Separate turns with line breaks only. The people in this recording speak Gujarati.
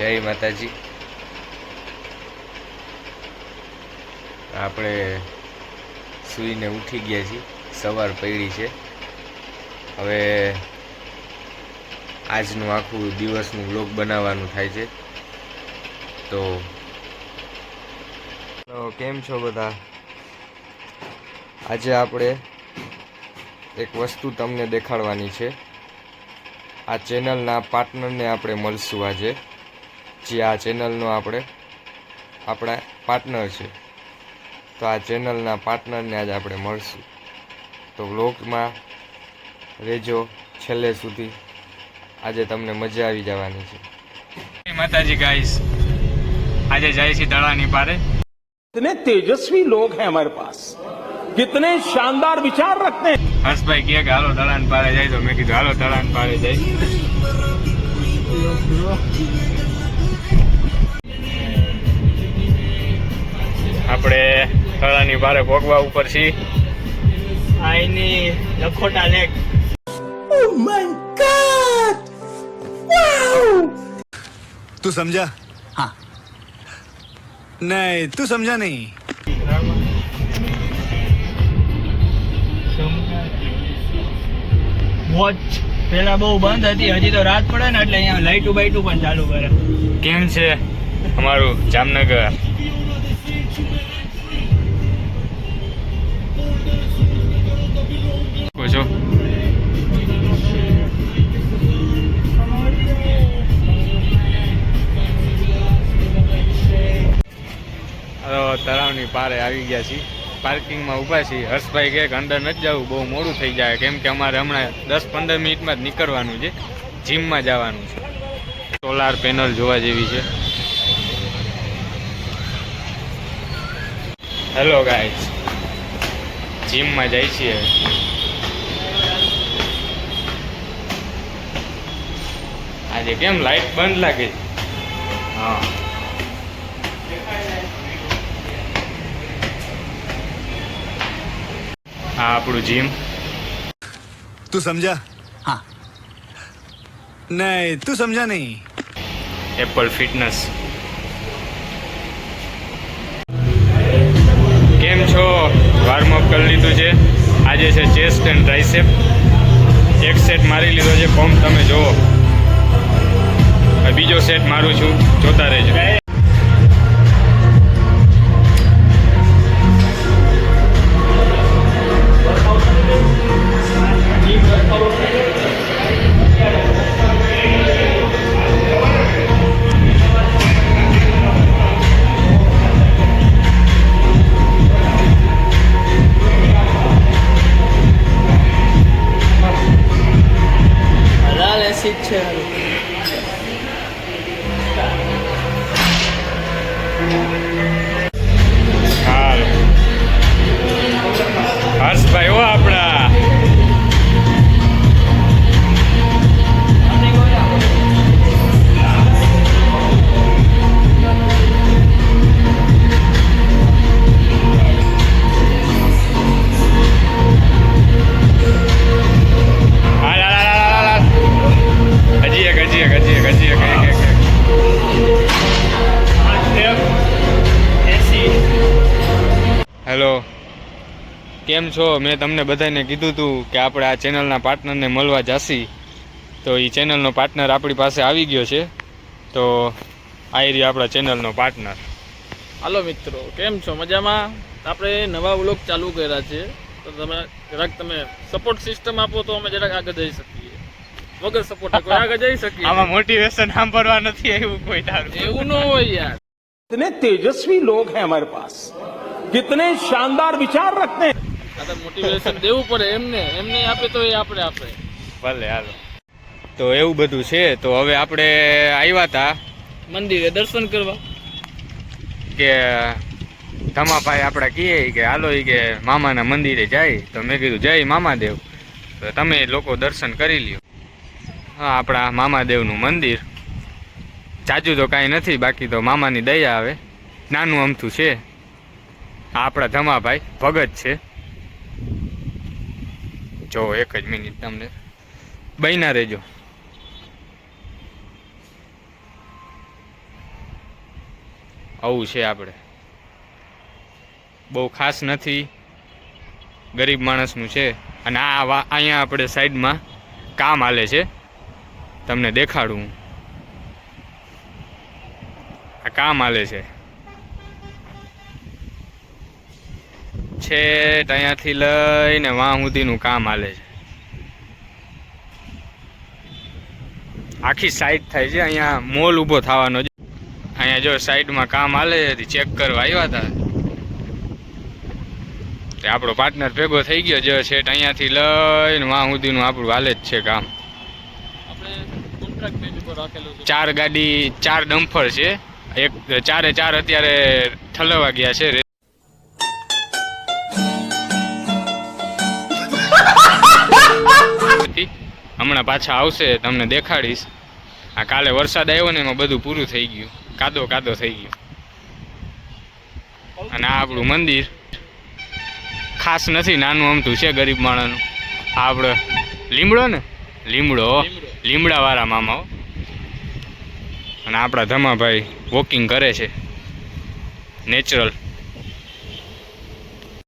જય માતાજી. આપણે સૂઈને ઉઠી ગયા છીએ. સવાર પડી છે. હવે આજનું આખું દિવસનું બ્લોગ બનાવવાનું થાય છે. તો કેમ છો બધા? આજે આપણે એક વસ્તુ તમને દેખાડવાની છે. આ ચેનલના પાર્ટનરને આપણે મળશું આજે. જે આ ચેનલનો આપણે આપણા પાર્ટનર છે તો આ ચેનલના પાર્ટનરને આજે આપણે મળશું તો વ્લોગમાં રહેજો છેલ્લે સુધી આજે તમને મજા આવી જવાની છે
માતાજી ગાઈસ આજે જાય છે દડાની પારે
कितने तेजस्वी लोग हैं हमारे पास कितने शानदार विचार रखते हैं
હર્ષભાઈ કહે કે હાલો દડાન પારે જાય તો મેં કીધું હાલો દડાન પારે જાય આપણે થળાની ભારે ભોગવા ઉપર છીએ.
આઈની લખોટા લેક
oh તું સમજા? હા. નહીં તું સમજા નહીં.
વોચ પેલા બહુ બંધ હતી હજી તો રાત પડે ને એટલે અહીંયા લાઈટું બાઈટું પણ ચાલુ કરે.
કેમ છે અમારું જામનગર? તળાવની પારે આવી ગયા છીએ. પાર્કિંગમાં ઊભા છીએ. હર્ષભાઈ કહે કે અંદર નથી જવું, બહુ મોડું થઈ જાય. કેમ કે અમારે હમણાં દસ પંદર મિનિટમાં જ નીકળવાનું છે. જીમમાં જવાનું છે. સોલાર પેનલ જોવા જેવી છે. હેલો ગાઈસ જીમમાં જાય છીએ. આજે કેમ લાઈટ બંધ લાગે હા. આ આપણું જીમ
તું સમજા? હા. નહીં તું સમજા નહીં.
એપલ ફિટનેસ કેમ છો? વાર્મ અપ કરી લીધું છે. આજે છે ચેસ્ટ એન્ડ ટ્રાઇસેપ એક સેટ મારી લીધો છે. પંપ તમે જુઓ. બીજો સેટ મારું છું. જોતા રહેજો.
teacher
હેલો કેમ છો મેં તમને બધાને કીધું હતું કે આપણે આ ચેનલના પાર્ટનરને મળવા જાસી તો એ ચેનલનો પાર્ટનર આપણી પાસે આવી ગયો છે તો આ રહ્યો આપણા ચેનલનો પાર્ટનર
હાલો મિત્રો કેમ છો મજામાં આપણે નવા વ્લોગ ચાલુ કર્યા છે તો તમે જરાક તમે સપોર્ટ સિસ્ટમ આપો તો અમે જરાક આગળ જઈ શકીએ વગર સપોર્ટ કોઈ આગળ જઈ શકીએ
આમાં મોટિવેશન સાંભળવા નથી આવ્યું કોઈ તારું
એવું ન હોય યાર
कितने तेजस्वी लोग हैं हमारे पास कितने शानदार विचार रखते हैं
આ તો મોટિવેશન દેવું પડે એમને એમને આપે તો એ આપણે આપે
ભલે હાલો તો એવું બધું છે તો હવે આપણે આવ્યા હતા
મંદિરે દર્શન કરવા
કે ધમાભાઈ આપણા કહીએ કે હાલો ઈ કે મામાના મંદિરે જાય તો મેં કીધું જય મામાદેવ તો તમે લોકો દર્શન કરી લ્યો હા આપણા મામાદેવનું મંદિર જાજુ તો કાંઈ નથી બાકી તો મામાની દયા આવે નાનું અમથું છે આ આપણા ધમાભાઈ ભગત છે. જો એક જ મિનિટ તમને. બન્યા રહેજો. આવું છે આપણે. બહુ ખાસ નથી. ગરીબ માણસનું છે. અને આ અહીંયા આપણે સાઈડમાં કામ હાલે છે. તમને દેખાડું. આ કામ હાલે છે. છેટ ત્યાંથી લઈને વાં સુધીનું કામ હાલે છે. આખી સાઈડ થાય છે, અહીંયા મોલ ઊભો થવાનો છે. અહીંયા જો સાઈડમાં કામ હાલે છે ચેક કરવા આવ્યા હતા. આપણો પાર્ટનર ભેગો થઈ ગયો જે છે અહીંયાથી લઈને વાં સુધીનું આપણું હાલે જ છે કામ.
છે
ચાર ગાડી, ચાર ડમ્ફર છે. એક, ચારે ચાર અત્યારે ઠલવા ગયા છે રે- હમણાં પાછા આવશે તમને દેખાડીશ. આ કાલે વરસાદ આવ્યો ને એમાં બધું પૂરું થઈ ગયું. કાદો કાદો થઈ ગયો. અને આ આપણું મંદિર. ખાસ નથી, નાનું અમતું છે ગરીબ માણસનું. આ આપણે લીમડો ને? લીમડો. લીમડાવાળા મામાઓ અને આપણા ધમાભાઈ વોકિંગ કરે છે. નેચરલ